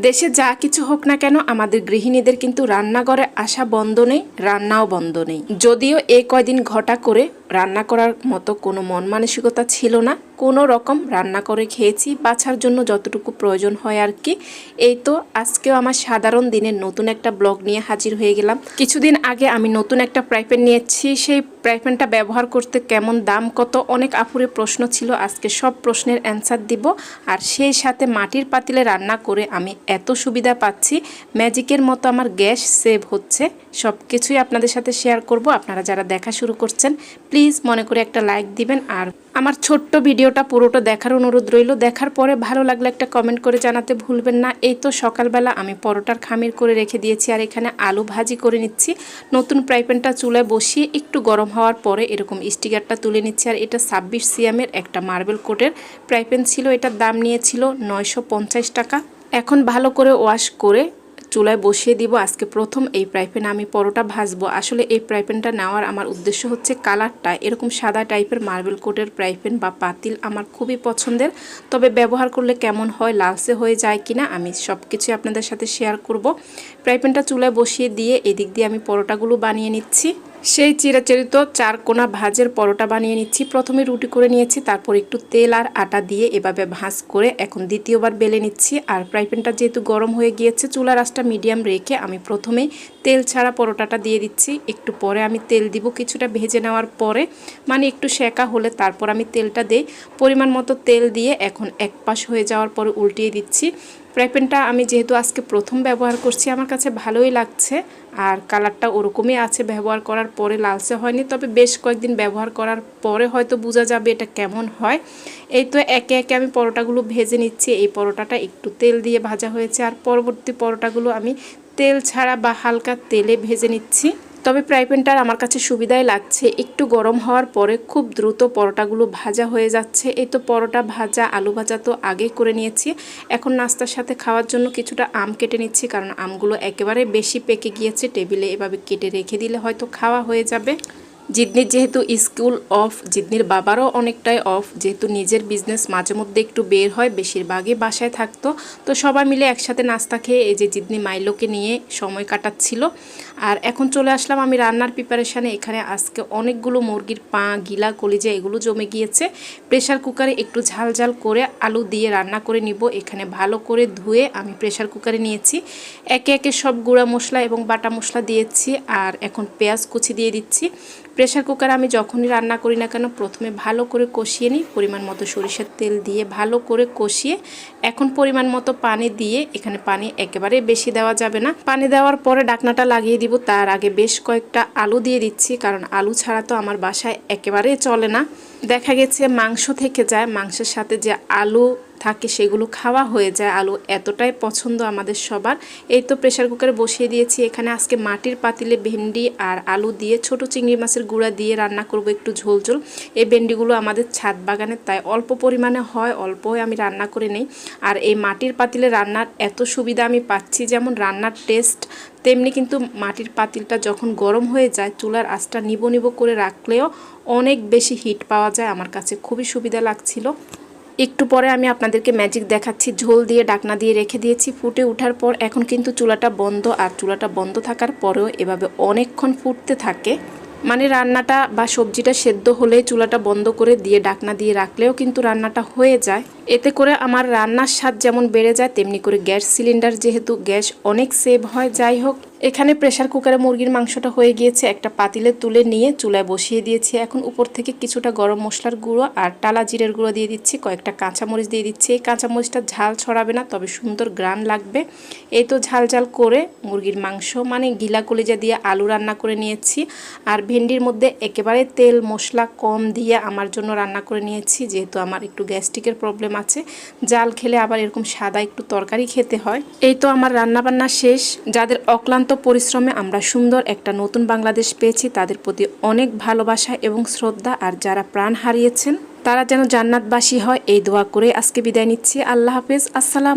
দেশে যা কিছু হোক না কেন, আমাদের গৃহিণীদের কিন্তু রান্নাঘরে আসা বন্ধ নেই, রান্নাও বন্ধ নেই। যদিও এই কয়দিন ঘটা করে রান্না করার মতো কোনো মন মানসিকতা ছিল না কোনো রকম রান্না করে খেয়েছি, বাছার জন্য যতটুকু প্রয়োজন হয় আর কি। এই তো আজকেও আমার সাধারণ দিনের নতুন একটা ব্লগ নিয়ে হাজির হয়ে গেলাম। কিছুদিন আগে আমি নতুন একটা প্রাইপ্যান নিয়েছি, সেই প্রাইপ্যানটা ব্যবহার করতে কেমন দাম কত অনেক আপুরে প্রশ্ন ছিল, আজকে সব প্রশ্নের অ্যান্সার দিব। আর সেই সাথে মাটির পাতিলে রান্না করে আমি এত সুবিধা পাচ্ছি, ম্যাজিকের মতো আমার গ্যাস সেভ হচ্ছে। সব কিছুই আপনাদের সাথে শেয়ার করব, আপনারা যারা দেখা শুরু করছেন, প্লিজ মনে করে একটা লাইক দিবেন। আর আমার ছোট্ট ভিডিওটা পুরোটা দেখার অনুরোধ রইল। দেখার পরে ভালো লাগলে একটা কমেন্ট করে জানাতে ভুলবেন না। এই তো সকালবেলা আমি পরোটার খামির করে রেখে দিয়েছি আর এখানে আলু ভাজি করে নিচ্ছি। নতুন ফ্রাইপ্যানটা চুলায় বসিয়ে একটু গরম হওয়ার পরে এরকম স্টিকারটা তুলে নিচ্ছি। আর এটা ছাব্বিশ সিএমের একটা মার্বেল কোটের ফ্রাইপ্যান ছিল। এটার দাম নিয়েছিল নয়শো পঞ্চাশ টাকা। এখন ভালো করে ওয়াশ করে চুলায় বসিয়ে দিব। আজকে প্রথম এই ফ্রাইপ্যানে আমি পরোটা ভাজবো। আসলে এই ফ্রাইপ্যানটা নেওয়ার আমার উদ্দেশ্য হচ্ছে কালারটা। এরকম সাদা টাইপের মার্বেল কোটের ফ্রাইপ্যান বা পাতিল আমার খুবই পছন্দের। তবে ব্যবহার করলে কেমন হয় লালসে হয়ে যায় কিনা আমি সব কিছুই আপনাদের সাথে শেয়ার করব। ফ্রাইপ্যানটা চুলায় বসিয়ে দিয়ে এদিক দিয়ে আমি পরোটাগুলো বানিয়ে নিচ্ছি। সেই চিরাচরিত চার কোনা ভাজের পরোটা বানিয়ে নিচ্ছি। প্রথমে রুটি করে নিয়েছি, তারপর একটু তেল আর আটা দিয়ে এভাবে ভাঁজ করে এখন দ্বিতীয়বার বেলে নিচ্ছি। আর ফ্রাইপ্যানটা যেহেতু গরম হয়ে গিয়েছে, চুলার আঁচটা মিডিয়াম রেখে আমি প্রথমে তেল ছাড়া পরোটাটা দিয়ে দিচ্ছি। একটু পরে আমি তেল দিব কিছুটা ভেজে নেওয়ার পরে মানে একটু সেকা হলে তারপর আমি তেলটা দেই পরিমাণ মতো তেল দিয়ে এখন এক পাশ হয়ে যাওয়ার পরে উল্টিয়ে দিচ্ছি। ফ্রাইপ্যানটা আমি যেহেতু আজকে প্রথম ব্যবহার করছি, আমার কাছে ভালোই লাগছে। আর কালারটা ওরকমই আছে ব্যবহার করার পরে, লালচে হয়নি, তবে বেশ কয়েকদিন ব্যবহার করার পরে হয়তো বোঝা যাবে এটা কেমন হয়। এই তো একে একে আমি পরোটাগুলো ভেজে নিচ্ছি। এই পরোটাটা একটু তেল দিয়ে ভাজা হয়েছে। আর পরবর্তী পরোটাগুলো আমি তেল ছাড়া বা হালকা তেলে ভেজে নিচ্ছি। তবে ফ্রাইপ্যানটার আমার কাছে সুবিধাই লাগছে। একটু গরম হওয়ার পরে খুব দ্রুত পরোটাগুলো ভাজা হয়ে যাচ্ছে। এই তো পরোটা ভাজা, আলু ভাজা তো আগেই করে নিয়েছি। এখন নাস্তার সাথে খাওয়ার জন্য কিছুটা আম কেটে নিচ্ছি, কারণ আমগুলো একেবারে বেশি পেকে গিয়েছে। টেবিলে এভাবে কেটে রেখে দিলে হয়তো খাওয়া হয়ে যাবে। জিদনির যেহেতু স্কুল অফ, জিদনির বাবারও অনেকটাই অফ, যেহেতু নিজের বিজনেস মাঝে মধ্যে একটু বের হয়, বেশিরভাগই বাসায় থাকতো। তো সবাই মিলে একসাথে নাস্তা খেয়ে এই যে জিদনি মাইলোকে নিয়ে সময় কাটাচ্ছিল। আর এখন চলে আসলাম আমি রান্নার প্রিপারেশানে এখানে আজকে অনেকগুলো মুরগির পা, গিলা, কলিজা এগুলো জমে গিয়েছে। প্রেশার কুকারে একটু ঝাল ঝাল করে আলু দিয়ে রান্না করে নিব। এখানে ভালো করে ধুয়ে আমি প্রেশার কুকারে নিয়েছি। একে একে সব গুঁড়া মশলা এবং বাটা মশলা দিয়েছি। আর এখন পেঁয়াজ কুচি দিয়ে দিচ্ছি। প্রেশার কুকার আমি যখনই রান্না করি না কেন, প্রথমে ভালো করে কষিয়ে নিই, পরিমাণ মতো সরিষার তেল দিয়ে ভালো করে কষিয়ে এখন পরিমাণ মতো পানি দিয়ে এখানে পানি একেবারে বেশি দেওয়া যাবে না। পানি দেওয়ার পরে ডাকনাটা লাগিয়ে দিব, তার আগে বেশ কয়েকটা আলু দিয়ে দিচ্ছি, কারণ আলু ছাড়া তো আমার বাসায় একেবারেই চলে না। দেখা গেছে মাংস থেকে যায়, মাংসের সাথে যে আলু থাকে, সেগুলো খাওয়া হয়ে যায়। আলু এতটাই পছন্দ আমাদের সবার। এই তো প্রেশার কুকারে বসিয়ে দিয়েছি। এখানে আজকে মাটির পাতিলে ভেন্ডি আর আলু দিয়ে ছোট চিংড়ি মাছের গুঁড়া দিয়ে রান্না করব একটু ঝোল ঝোল। এই ভেন্ডিগুলো আমাদের ছাদ বাগানে, তাই অল্প পরিমাণে হয় অল্পই আমি রান্না করে নেই। আর এই মাটির পাতিলে রান্নার এত সুবিধা আমি পাচ্ছি, যেমন রান্নার টেস্ট তেমনি কিন্তু মাটির পাতিলটা যখন গরম হয়ে যায়, চুলার আঁচটা নিব নিব করে রাখলেও অনেক বেশি হিট পাওয়া যায় আমার কাছে। খুবই সুবিধা লাগছিল। একটু পরে আমি আপনাদেরকে ম্যাজিক দেখাচ্ছি। ঝোল দিয়ে ডাকনা দিয়ে রেখে দিয়েছি। ফুটে ওঠার পর এখন কিন্তু চুলাটা বন্ধ আর চুলাটা বন্ধ থাকার পরেও এভাবে অনেকক্ষণ ফুটতে থাকে। মানে রান্নাটা বা সবজিটা সেদ্ধ হলে চুলাটা বন্ধ করে দিয়ে ডাকনা দিয়ে রাখলেও কিন্তু রান্নাটা হয়ে যায়। এতে করে আমার রান্নার স্বাদ যেমন বেড়ে যায়, তেমনি করে গ্যাস সিলিন্ডার যেহেতু গ্যাস অনেক সেভ হয়। যাই হোক এখানে প্রেশার কুকারে মুরগির মাংসটা হয়ে গিয়েছে, একটা পাতিলে তুলে নিয়ে চুলায় বসিয়ে দিয়েছি। এখন উপর থেকে কিছুটা গরম মশলার গুঁড়ো আর টালা জিরের গুঁড়ো দিয়ে দিচ্ছি, কয়েকটা কাঁচামরিচ দিয়ে দিচ্ছি। এই কাঁচামরিচটা ঝাল ছড়াবে না, তবে সুন্দর গ্রান লাগবে। এই তো ঝাল ঝাল করে মুরগির মাংস মানে গিলা কলিজা দিয়ে আলু রান্না করে নিয়েছি। আর ভেন্ডির মধ্যে একেবারে তেল মশলা কম দিয়ে আমার জন্য রান্না করে নিয়েছি, যেহেতু আমার একটু গ্যাস্ট্রিকের প্রবলেম আছে। জাল খেলে আবার এরকম সাদা একটু তরকারি খেতে হয়। এই তো আমার রান্না বান্না শেষ। যাদের অক্লান্ত পরিশ্রমে আমরা সুন্দর একটা নতুন বাংলাদেশ পেয়েছি, তাদের প্রতি অনেক ভালোবাসা এবং শ্রদ্ধা। আর যারা প্রাণ হারিয়েছেন, তারা যেন জান্নাতবাসী হয়, এই দোয়া করে আজকে বিদায় নিচ্ছি। আল্লাহ হাফেজ। আসসালাম